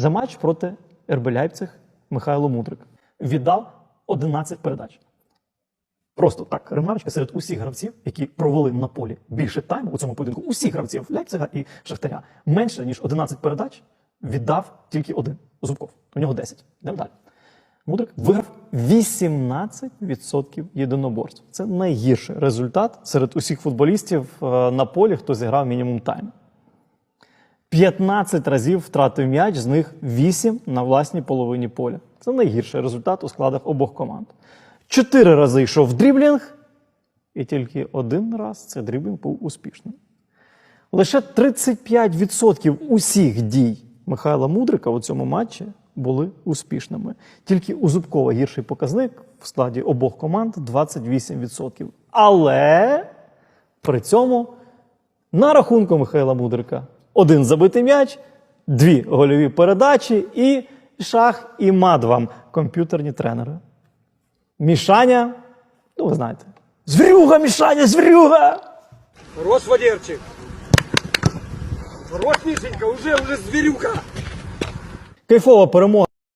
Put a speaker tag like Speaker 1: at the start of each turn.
Speaker 1: за матч проти РБ Михайло Мудрик. Віддав 11 передач. Просто так, ремарочка серед усіх гравців, які провели на полі більше тайму у цьому поєдинку, усіх гравців Ляйпцига і Шахтаря, менше ніж 11 передач віддав тільки один Зубков. У нього 10. Йдемо далі. Мудрик виграв 18% єдиноборств. Це найгірший результат серед усіх футболістів е, на полі, хто зіграв мінімум тайм. 15 разів втратив м'яч, з них 8 на власній половині поля. Це найгірший результат у складах обох команд. Чотири рази йшов в дріблінг, і тільки один раз цей дріблінг був успішним. Лише 35% усіх дій Михайла Мудрика у цьому матчі були успішними. Тільки у Зубкова гірший показник в складі обох команд 28%. Але при цьому на рахунку Михайла Мудрика один забитий м'яч, дві гольові передачі і шах і мат вам комп'ютерні тренери. Мішаня, ну ви знаєте. Звірюга, Мішаня, звірюга!
Speaker 2: Хорош, Валерчик. Хорош, Мішенька, уже, уже зверюка.
Speaker 1: Кайфова перемога.